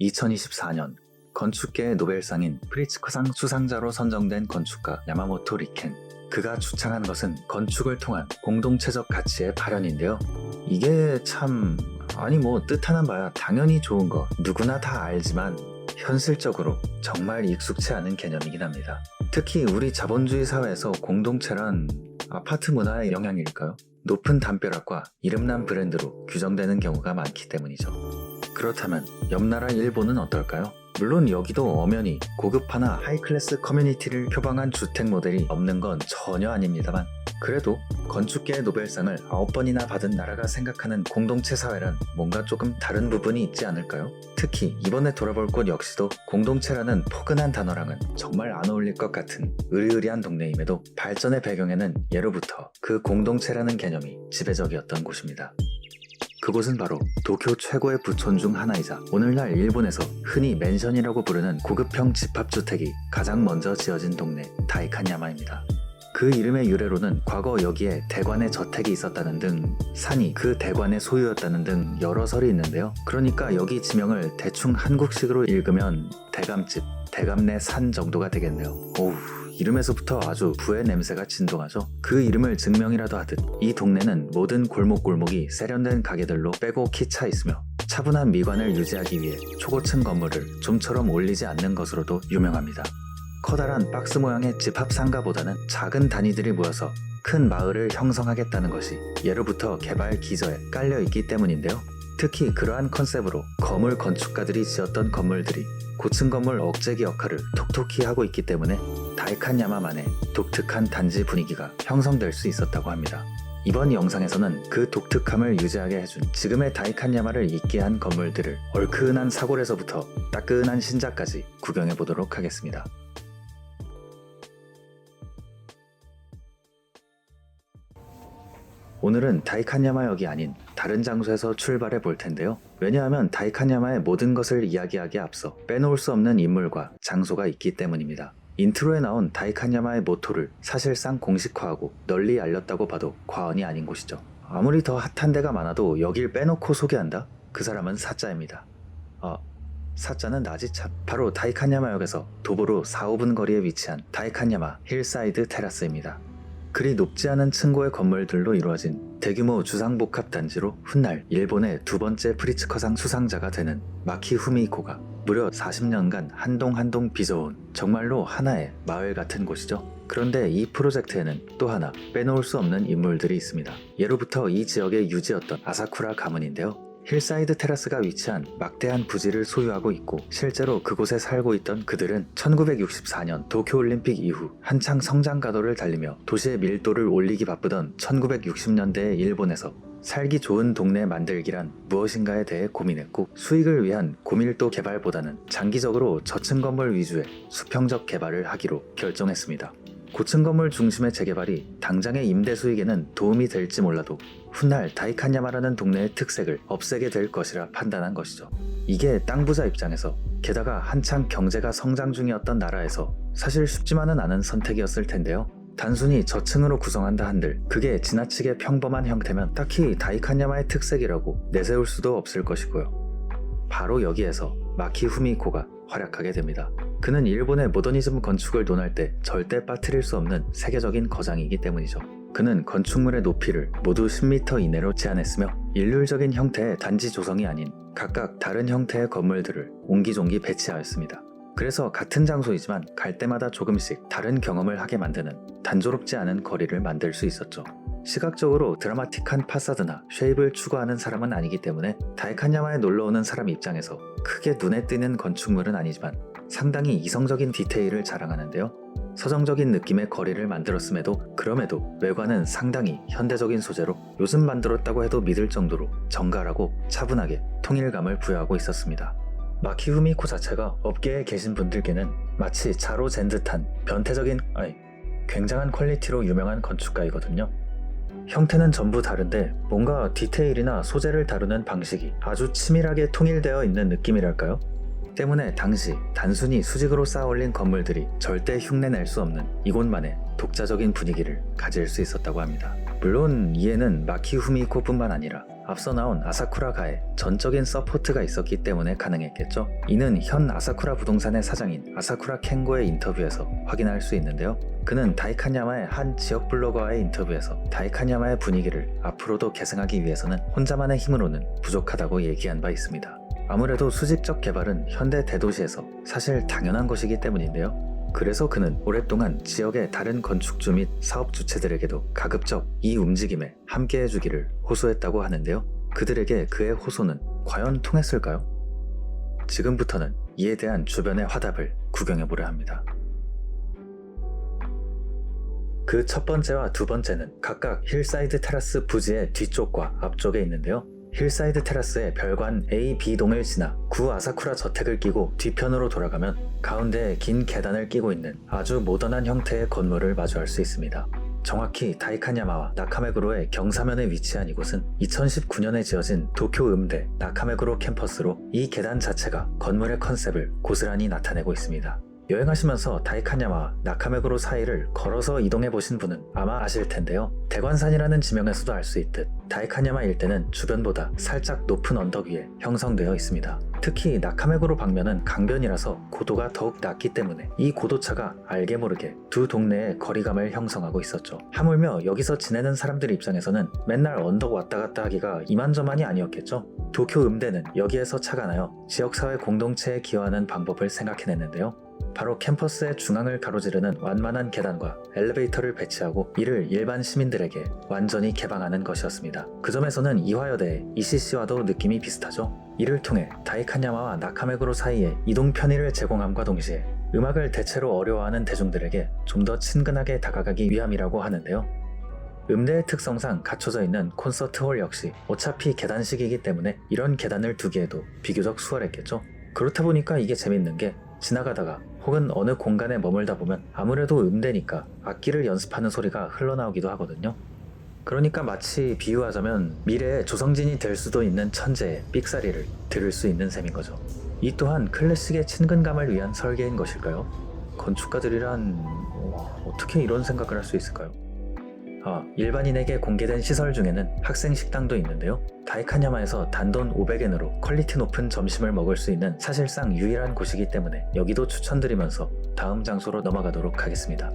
2024년 건축계의 노벨상인 프리츠크상 수상자로 선정된 건축가 야마모토 리켄. 그가 주창한 것은 건축을 통한 공동체적 가치의 발현인데요. 이게 참 아니 뭐 뜻하는 바야 당연히 좋은 거 누구나 다 알지만 현실적으로 정말 익숙치 않은 개념이긴 합니다. 특히 우리 자본주의 사회에서 공동체란 아파트 문화의 영향일까요? 높은 담벼락과 이름난 브랜드로 규정되는 경우가 많기 때문이죠. 그렇다면 옆나라 일본은 어떨까요? 물론 여기도 엄연히 고급화나 하이클래스 커뮤니티를 표방한 주택 모델이 없는 건 전혀 아닙니다만 그래도 건축계의 노벨상을 9번이나 받은 나라가 생각하는 공동체 사회란 뭔가 조금 다른 부분이 있지 않을까요? 특히 이번에 돌아볼 곳 역시도 공동체라는 포근한 단어랑은 정말 안 어울릴 것 같은 으리으리한 동네임에도 발전의 배경에는 예로부터 그 공동체라는 개념이 지배적이었던 곳입니다. 그곳은 바로 도쿄 최고의 부촌 중 하나이자 오늘날 일본에서 흔히 맨션이라고 부르는 고급형 집합주택이 가장 먼저 지어진 동네 다이칸야마입니다. 그 이름의 유래로는 과거 여기에 대관의 저택이 있었다는 등 산이 그 대관의 소유였다는 등 여러 설이 있는데요. 그러니까 여기 지명을 대충 한국식으로 읽으면 대감집, 대감내 산 정도가 되겠네요. 오우 이름에서부터 아주 부의 냄새가 진동하죠. 그 이름을 증명이라도 하듯 이 동네는 모든 골목골목이 세련된 가게들로 키차 있으며 차분한 미관을 유지하기 위해 초고층 건물을 좀처럼 올리지 않는 것으로도 유명합니다. 커다란 박스 모양의 집합 상가보다는 작은 단위들이 모여서 큰 마을을 형성하겠다는 것이 예로부터 개발 기저에 깔려 있기 때문인데요. 특히 그러한 컨셉으로 거물 건축가들이 지었던 건물들이 고층 건물 억제기 역할을 톡톡히 하고 있기 때문에 다이칸야마만의 독특한 단지 분위기가 형성될 수 있었다고 합니다. 이번 영상에서는 그 독특함을 유지하게 해준 지금의 다이칸야마를 있게 한 건물들을 얼큰한 사골에서부터 따끈한 신작까지 구경해 보도록 하겠습니다. 오늘은 다이칸야마역이 아닌 다른 장소에서 출발해 볼 텐데요. 왜냐하면 다이칸야마의 모든 것을 이야기하기에 앞서 빼놓을 수 없는 인물과 장소가 있기 때문입니다. 인트로에 나온 다이칸야마의 모토를 사실상 공식화하고 널리 알렸다고 봐도 과언이 아닌 곳이죠. 아무리 더 핫한 데가 많아도 여길 빼놓고 소개한다? 그 사람은 사자입니다. 아, 사자는 나지참. 바로 다이칸야마역에서 도보로 4, 5분 거리에 위치한 다이칸야마 힐사이드 테라스입니다. 그리 높지 않은 층고의 건물들로 이루어진 대규모 주상복합 단지로 훗날 일본의 두 번째 프리츠커상 수상자가 되는 마키 후미코가 무려 40년간 한동 한동 빚어온 정말로 하나의 마을 같은 곳이죠. 그런데 이 프로젝트에는 또 하나 빼놓을 수 없는 인물들이 있습니다. 예로부터 이 지역의 유지였던 아사쿠라 가문인데요. 힐사이드 테라스가 위치한 막대한 부지를 소유하고 있고 실제로 그곳에 살고 있던 그들은 1964년 도쿄올림픽 이후 한창 성장 가도를 달리며 도시의 밀도를 올리기 바쁘던 1960년대의 일본에서 살기 좋은 동네 만들기란 무엇인가에 대해 고민했고 수익을 위한 고밀도 개발보다는 장기적으로 저층 건물 위주의 수평적 개발을 하기로 결정했습니다. 고층 건물 중심의 재개발이 당장의 임대 수익에는 도움이 될지 몰라도 훗날 다이칸야마라는 동네의 특색을 없애게 될 것이라 판단한 것이죠. 이게 땅 부자 입장에서 게다가 한창 경제가 성장 중이었던 나라에서 사실 쉽지만은 않은 선택이었을 텐데요. 단순히 저층으로 구성한다 한들 그게 지나치게 평범한 형태면 딱히 다이칸야마의 특색이라고 내세울 수도 없을 것이고요. 바로 여기에서 마키 후미코가 활약하게 됩니다. 그는 일본의 모더니즘 건축을 논할 때 절대 빠뜨릴 수 없는 세계적인 거장이기 때문이죠. 그는 건축물의 높이를 모두 10m 이내로 제한했으며 일률적인 형태의 단지 조성이 아닌 각각 다른 형태의 건물들을 옹기종기 배치하였습니다. 그래서 같은 장소이지만 갈 때마다 조금씩 다른 경험을 하게 만드는 단조롭지 않은 거리를 만들 수 있었죠. 시각적으로 드라마틱한 파사드나 쉐입을 추구하는 사람은 아니기 때문에 다이칸야마에 놀러오는 사람 입장에서 크게 눈에 띄는 건축물은 아니지만 상당히 이성적인 디테일을 자랑하는데요. 서정적인 느낌의 거리를 만들었음에도 그럼에도 외관은 상당히 현대적인 소재로 요즘 만들었다고 해도 믿을 정도로 정갈하고 차분하게 통일감을 부여하고 있었습니다. 마키후미코 자체가 업계에 계신 분들께는 마치 자로 잰 듯한 변태적인 아니 굉장한 퀄리티로 유명한 건축가이거든요. 형태는 전부 다른데 뭔가 디테일이나 소재를 다루는 방식이 아주 치밀하게 통일되어 있는 느낌이랄까요? 때문에 당시 단순히 수직으로 쌓아 올린 건물들이 절대 흉내낼 수 없는 이곳만의 독자적인 분위기를 가질 수 있었다고 합니다. 물론 이에는 마키 후미코뿐만 아니라 앞서 나온 아사쿠라가에 전적인 서포트가 있었기 때문에 가능했겠죠. 이는 현 아사쿠라 부동산의 사장인 아사쿠라 켄고의 인터뷰에서 확인할 수 있는데요. 그는 다이칸야마의 한 지역 블로거와의 인터뷰에서 다이칸야마의 분위기를 앞으로도 계승하기 위해서는 혼자만의 힘으로는 부족하다고 얘기한 바 있습니다. 아무래도 수직적 개발은 현대 대도시에서 사실 당연한 것이기 때문인데요. 그래서 그는 오랫동안 지역의 다른 건축주 및 사업 주체들에게도 가급적 이 움직임에 함께 해주기를 호소했다고 하는데요. 그들에게 그의 호소는 과연 통했을까요? 지금부터는 이에 대한 주변의 화답을 구경해보려 합니다. 그 첫 번째와 두 번째는 각각 힐사이드 테라스 부지의 뒤쪽과 앞쪽에 있는데요. 힐사이드 테라스의 별관 A, B동을 지나 구 아사쿠라 저택을 끼고 뒤편으로 돌아가면 가운데에 긴 계단을 끼고 있는 아주 모던한 형태의 건물을 마주할 수 있습니다. 정확히 다이카냐마와 나카메구로의 경사면에 위치한 이곳은 2019년에 지어진 도쿄 음대 나카메구로 캠퍼스로 이 계단 자체가 건물의 컨셉을 고스란히 나타내고 있습니다. 여행하시면서 다이카냐마와 나카메구로 사이를 걸어서 이동해 보신 분은 아마 아실 텐데요. 대관산이라는 지명에서도 알 수 있듯 다이카냐마 일대는 주변보다 살짝 높은 언덕 위에 형성되어 있습니다. 특히 나카메구로 방면은 강변이라서 고도가 더욱 낮기 때문에 이 고도차가 알게 모르게 두 동네의 거리감을 형성하고 있었죠. 하물며 여기서 지내는 사람들 입장에서는 맨날 언덕 왔다 갔다 하기가 이만저만이 아니었겠죠. 도쿄 음대는 여기에서 착안하여 지역사회 공동체에 기여하는 방법을 생각해냈는데요. 바로 캠퍼스의 중앙을 가로지르는 완만한 계단과 엘리베이터를 배치하고 이를 일반 시민들에게 완전히 개방하는 것이었습니다. 그 점에서는 이화여대의 ECC와도 느낌이 비슷하죠. 이를 통해 다이카냐마와 나카메구로 사이에 이동 편의를 제공함과 동시에 음악을 대체로 어려워하는 대중들에게 좀 더 친근하게 다가가기 위함이라고 하는데요. 음대의 특성상 갖춰져 있는 콘서트홀 역시 어차피 계단식이기 때문에 이런 계단을 두기에도 비교적 수월했겠죠. 그렇다 보니까 이게 재밌는 게 지나가다가 혹은 어느 공간에 머물다 보면 아무래도 음대니까 악기를 연습하는 소리가 흘러나오기도 하거든요. 그러니까 마치 비유하자면 미래의 조성진이 될 수도 있는 천재의 삑사리를 들을 수 있는 셈인 거죠. 이 또한 클래식의 친근감을 위한 설계인 것일까요? 건축가들이란 어, 어떻게 이런 생각을 할 수 있을까요? 아, 일반인에게 공개된 시설 중에는 학생 식당도 있는데요. 다이카냐마에서 단돈 500엔으로 퀄리티 높은 점심을 먹을 수 있는 사실상 유일한 곳이기 때문에 여기도 추천드리면서 다음 장소로 넘어가도록 하겠습니다.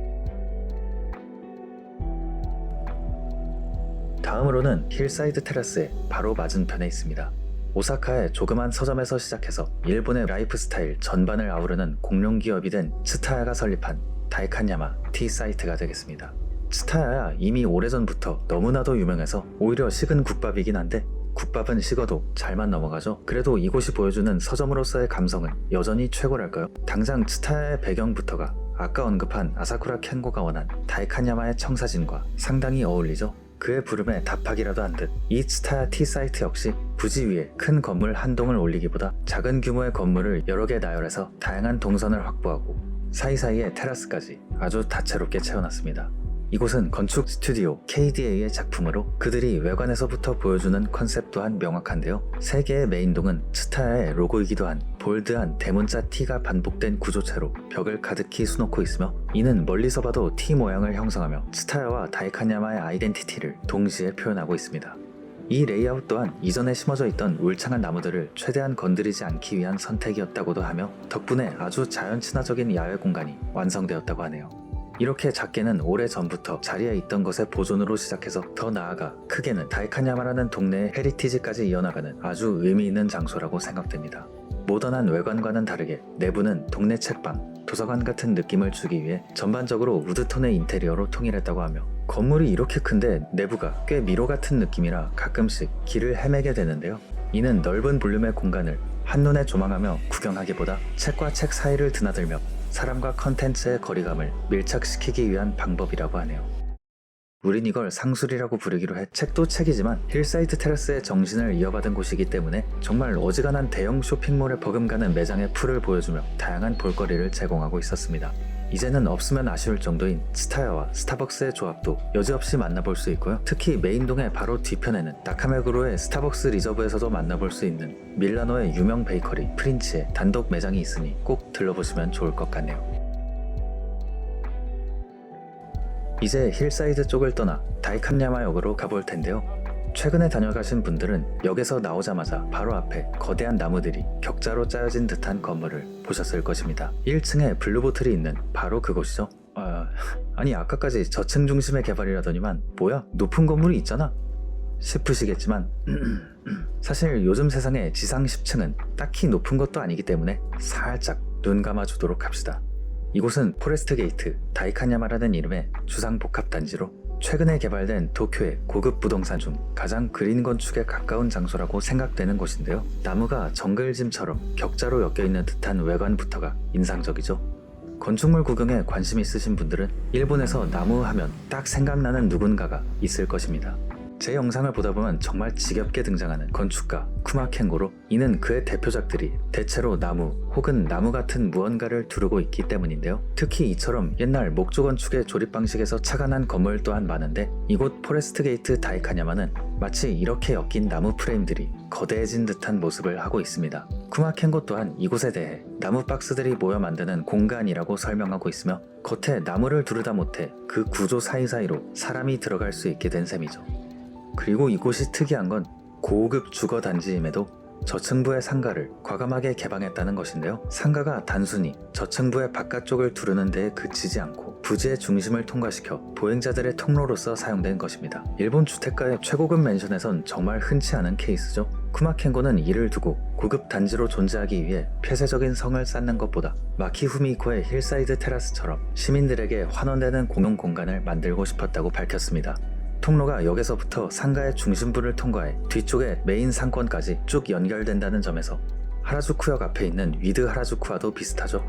다음으로는 힐사이드 테라스의 바로 맞은편에 있습니다. 오사카의 조그만 서점에서 시작해서 일본의 라이프 스타일 전반을 아우르는 공룡 기업이 된 츠타야가 설립한 다이칸야마 티 사이트가 되겠습니다. 츠타야야 이미 오래전부터 너무나도 유명해서 오히려 식은 국밥이긴 한데 국밥은 식어도 잘만 넘어가죠. 그래도 이곳이 보여주는 서점으로서의 감성은 여전히 최고랄까요? 당장 츠타야의 배경부터가 아까 언급한 아사쿠라 켄고가 원한 다이칸야마의 청사진과 상당히 어울리죠. 그의 부름에 답하기라도 한 듯이 츠타야 티 사이트 역시 부지 위에 큰 건물 한 동을 올리기보다 작은 규모의 건물을 여러 개 나열해서 다양한 동선을 확보하고 사이사이에 테라스까지 아주 다채롭게 채워놨습니다. 이곳은 건축 스튜디오 KDA의 작품으로 그들이 외관에서부터 보여주는 컨셉 또한 명확한데요. 세 개의 메인동은 스타야의 로고이기도 한 볼드한 대문자 T가 반복된 구조체로 벽을 가득히 수놓고 있으며 이는 멀리서 봐도 T 모양을 형성하며 스타야와 다이카냐마의 아이덴티티를 동시에 표현하고 있습니다. 이 레이아웃 또한 이전에 심어져 있던 울창한 나무들을 최대한 건드리지 않기 위한 선택이었다고도 하며 덕분에 아주 자연 친화적인 야외 공간이 완성되었다고 하네요. 이렇게 작게는 오래 전부터 자리에 있던 것의 보존으로 시작해서 더 나아가 크게는 다이카냐마라는 동네의 헤리티지까지 이어나가는 아주 의미 있는 장소라고 생각됩니다. 모던한 외관과는 다르게 내부는 동네 책방, 도서관 같은 느낌을 주기 위해 전반적으로 우드톤의 인테리어로 통일했다고 하며 건물이 이렇게 큰데 내부가 꽤 미로 같은 느낌이라 가끔씩 길을 헤매게 되는데요. 이는 넓은 볼륨의 공간을 한눈에 조망하며 구경하기보다 책과 책 사이를 드나들며 사람과 컨텐츠의 거리감을 밀착시키기 위한 방법이라고 하네요. 우린 이걸 상술이라고 부르기로 해 책도 책이지만 힐사이드 테라스의 정신을 이어받은 곳이기 때문에 정말 어지간한 대형 쇼핑몰에 버금가는 매장의 풀을 보여주며 다양한 볼거리를 제공하고 있었습니다. 이제는 없으면 아쉬울 정도인 스타야와 스타벅스의 조합도 여지없이 만나볼 수 있고요. 특히 메인동의 바로 뒤편에는 나카메구로의 스타벅스 리저브에서도 만나볼 수 있는 밀라노의 유명 베이커리 프린치의 단독 매장이 있으니 꼭 들러보시면 좋을 것 같네요. 이제 힐사이드 쪽을 떠나 다이칸야마역으로 가볼 텐데요. 최근에 다녀가신 분들은 역에서 나오자마자 바로 앞에 거대한 나무들이 격자로 짜여진 듯한 건물을 보셨을 것입니다. 1층에 블루보틀이 있는 바로 그곳이죠. 아, 아니 아까까지 저층 중심의 개발이라더니만 뭐야 높은 건물이 있잖아 싶으시겠지만 사실 요즘 세상의 지상 10층은 딱히 높은 것도 아니기 때문에 살짝 눈 감아주도록 합시다. 이곳은 포레스트 게이트 다이카냐마라는 이름의 주상 복합 단지로 최근에 개발된 도쿄의 고급 부동산 중 가장 그린 건축에 가까운 장소라고 생각되는 곳인데요. 나무가 정글짐처럼 격자로 엮여 있는 듯한 외관부터가 인상적이죠. 건축물 구경에 관심 있으신 분들은 일본에서 나무 하면 딱 생각나는 누군가가 있을 것입니다. 제 영상을 보다 보면 정말 지겹게 등장하는 건축가 쿠마켄고로 이는 그의 대표작들이 대체로 나무 혹은 나무 같은 무언가를 두르고 있기 때문인데요. 특히 이처럼 옛날 목조 건축의 조립 방식에서 착안한 건물 또한 많은데 이곳 포레스트 게이트 다이카냐마는 마치 이렇게 엮인 나무 프레임들이 거대해진 듯한 모습을 하고 있습니다. 쿠마켄고 또한 이곳에 대해 나무 박스들이 모여 만드는 공간이라고 설명하고 있으며 겉에 나무를 두르다 못해 그 구조 사이사이로 사람이 들어갈 수 있게 된 셈이죠. 그리고 이곳이 특이한 건 고급 주거 단지임에도 저층부의 상가를 과감하게 개방했다는 것인데요. 상가가 단순히 저층부의 바깥쪽을 두르는 데에 그치지 않고 부지의 중심을 통과시켜 보행자들의 통로로서 사용된 것입니다. 일본 주택가의 최고급 맨션에선 정말 흔치 않은 케이스죠. 쿠마켄고는 이를 두고 고급 단지로 존재하기 위해 폐쇄적인 성을 쌓는 것보다 마키 후미코의 힐사이드 테라스처럼 시민들에게 환원되는 공용 공간을 만들고 싶었다고 밝혔습니다. 통로가 역에서부터 상가의 중심부를 통과해 뒤쪽에 메인 상권까지 쭉 연결된다는 점에서 하라주쿠역 앞에 있는 위드 하라주쿠와도 비슷하죠.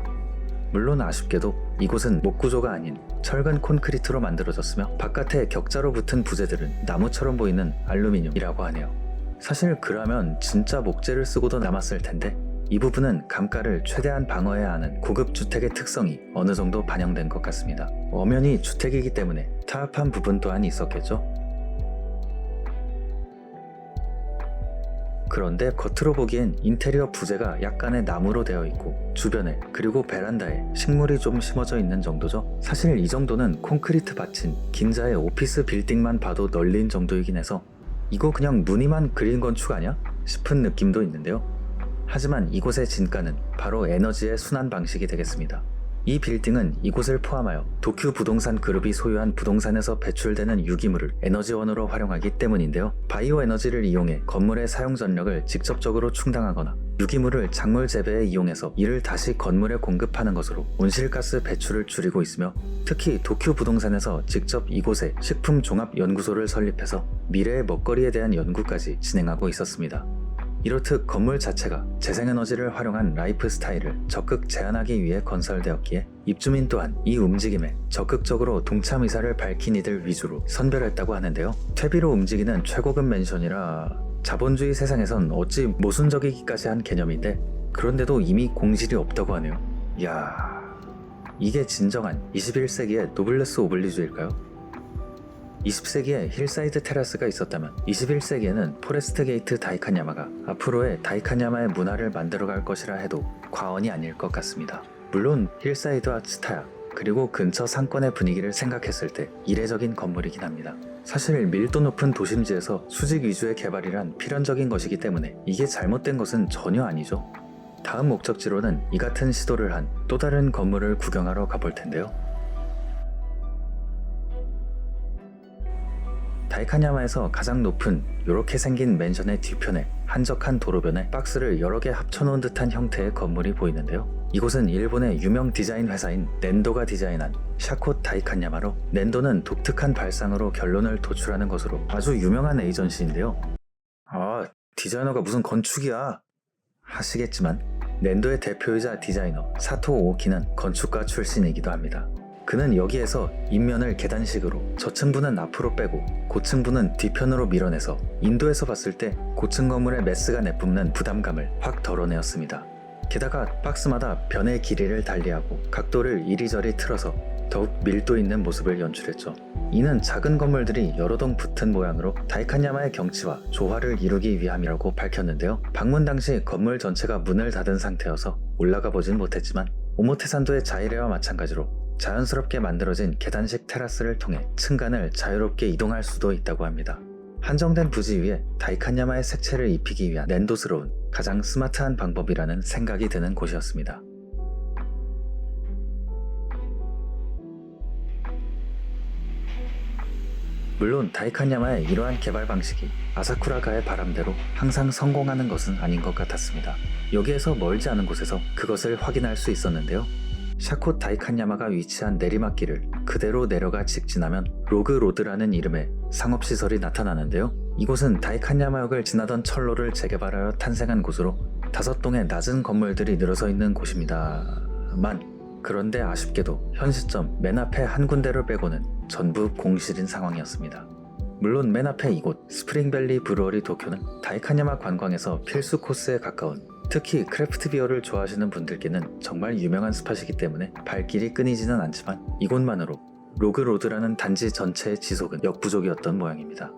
물론 아쉽게도 이곳은 목구조가 아닌 철근 콘크리트로 만들어졌으며 바깥에 격자로 붙은 부재들은 나무처럼 보이는 알루미늄이라고 하네요. 사실 그라면 진짜 목재를 쓰고도 남았을 텐데 이 부분은 감가를 최대한 방어해야 하는 고급 주택의 특성이 어느 정도 반영된 것 같습니다. 엄연히 주택이기 때문에 타협한 부분 또한 있었겠죠. 그런데 겉으로 보기엔 인테리어 부재가 약간의 나무로 되어 있고 주변에 그리고 베란다에 식물이 좀 심어져 있는 정도죠. 사실 이 정도는 콘크리트 받친 긴자의 오피스 빌딩만 봐도 널린 정도이긴 해서 이거 그냥 무늬만 그린 건축 아니야? 싶은 느낌도 있는데요. 하지만 이곳의 진가는 바로 에너지의 순환 방식이 되겠습니다. 이 빌딩은 이곳을 포함하여 도쿄 부동산 그룹이 소유한 부동산에서 배출되는 유기물을 에너지원으로 활용하기 때문인데요. 바이오 에너지를 이용해 건물의 사용 전력을 직접적으로 충당하거나 유기물을 작물 재배에 이용해서 이를 다시 건물에 공급하는 것으로 온실가스 배출을 줄이고 있으며 특히 도쿄 부동산에서 직접 이곳에 식품 종합 연구소를 설립해서 미래의 먹거리에 대한 연구까지 진행하고 있었습니다. 이렇듯 건물 자체가 재생에너지를 활용한 라이프 스타일을 적극 제한하기 위해 건설되었기에 입주민 또한 이 움직임에 적극적으로 동참 의사를 밝힌 이들 위주로 선별했다고 하는데요. 퇴비로 움직이는 최고급 맨션이라 자본주의 세상에선 어찌 모순적이기까지 한 개념인데 그런데도 이미 공실이 없다고 하네요. 이야 이게 진정한 21세기의 노블레스 오블리주일까요? 20세기에 힐사이드 테라스가 있었다면 21세기에는 포레스트 게이트 다이칸야마가 앞으로의 다이칸야마의 문화를 만들어갈 것이라 해도 과언이 아닐 것 같습니다. 물론 힐사이드와 츠타야 그리고 근처 상권의 분위기를 생각했을 때 이례적인 건물이긴 합니다. 사실 밀도 높은 도심지에서 수직 위주의 개발이란 필연적인 것이기 때문에 이게 잘못된 것은 전혀 아니죠. 다음 목적지로는 이 같은 시도를 한 또 다른 건물을 구경하러 가볼 텐데요. 다이카냐마에서 가장 높은 이렇게 생긴 맨션의 뒤편에 한적한 도로변에 박스를 여러 개 합쳐놓은 듯한 형태의 건물이 보이는데요. 이곳은 일본의 유명 디자인 회사인 낸도가 디자인한 샤코 다이카냐마로 낸도는 독특한 발상으로 결론을 도출하는 것으로 아주 유명한 에이전시인데요. 아, 디자이너가 무슨 건축이야? 하시겠지만 낸도의 대표이자 디자이너 사토 오키는 건축가 출신이기도 합니다. 그는 여기에서 인면을 계단식으로 저층부는 앞으로 빼고 고층부는 뒤편으로 밀어내서 인도에서 봤을 때 고층 건물의 매스가 내뿜는 부담감을 확 덜어내었습니다. 게다가 박스마다 변의 길이를 달리하고 각도를 이리저리 틀어서 더욱 밀도 있는 모습을 연출했죠. 이는 작은 건물들이 여러 동 붙은 모양으로 다이칸야마의 경치와 조화를 이루기 위함이라고 밝혔는데요. 방문 당시 건물 전체가 문을 닫은 상태여서 올라가 보진 못했지만 오모테산도의 자이레와 마찬가지로 자연스럽게 만들어진 계단식 테라스를 통해 층간을 자유롭게 이동할 수도 있다고 합니다. 한정된 부지 위에 다이칸야마의 색채를 입히기 위한 낸도스러운 가장 스마트한 방법이라는 생각이 드는 곳이었습니다. 물론 다이칸야마의 이러한 개발 방식이 아사쿠라가의 바람대로 항상 성공하는 것은 아닌 것 같았습니다. 여기에서 멀지 않은 곳에서 그것을 확인할 수 있었는데요. 샤코 다이칸야마가 위치한 내리막길을 그대로 내려가 직진하면 로그 로드라는 이름의 상업시설이 나타나는데요. 이곳은 다이칸야마역을 지나던 철로를 재개발하여 탄생한 곳으로 다섯 동의 낮은 건물들이 늘어서 있는 곳입니다만 그런데 아쉽게도 현 시점 맨 앞에 한 군데를 빼고는 전부 공실인 상황이었습니다. 물론 맨 앞에 이곳 스프링밸리 브루어리 도쿄는 다이칸야마 관광에서 필수 코스에 가까운 특히 크래프트 비어를 좋아하시는 분들께는 정말 유명한 스팟이기 때문에 발길이 끊이지는 않지만 이곳만으로 로그로드라는 단지 전체의 지속은 역부족이었던 모양입니다.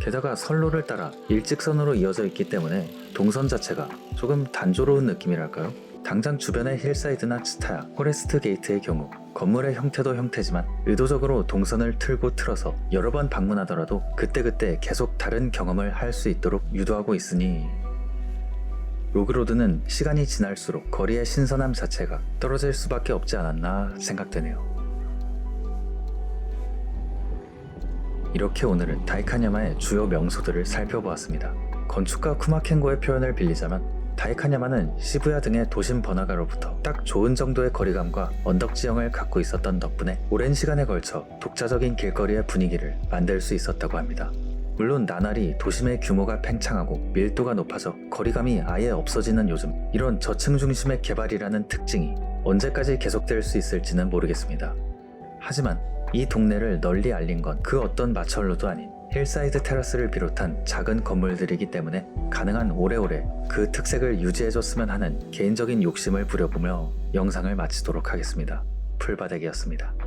게다가 선로를 따라 일직선으로 이어져 있기 때문에 동선 자체가 조금 단조로운 느낌이랄까요? 당장 주변의 힐사이드나 치타야, 포레스트 게이트의 경우 건물의 형태도 형태지만 의도적으로 동선을 틀고 틀어서 여러 번 방문하더라도 그때그때 계속 다른 경험을 할 수 있도록 유도하고 있으니 로그로드는 시간이 지날수록 거리의 신선함 자체가 떨어질 수밖에 없지 않았나 생각되네요. 이렇게 오늘은 다이카냐마의 주요 명소들을 살펴보았습니다. 건축가 쿠마켄고의 표현을 빌리자면 다이카냐마는 시부야 등의 도심 번화가로부터 딱 좋은 정도의 거리감과 언덕 지형을 갖고 있었던 덕분에 오랜 시간에 걸쳐 독자적인 길거리의 분위기를 만들 수 있었다고 합니다. 물론 나날이 도심의 규모가 팽창하고 밀도가 높아져 거리감이 아예 없어지는 요즘 이런 저층 중심의 개발이라는 특징이 언제까지 계속될 수 있을지는 모르겠습니다. 하지만 이 동네를 널리 알린 건 그 어떤 마철로도 아닌 힐사이드 테라스를 비롯한 작은 건물들이기 때문에 가능한 오래오래 그 특색을 유지해줬으면 하는 개인적인 욕심을 부려보며 영상을 마치도록 하겠습니다. 풀바닥이었습니다.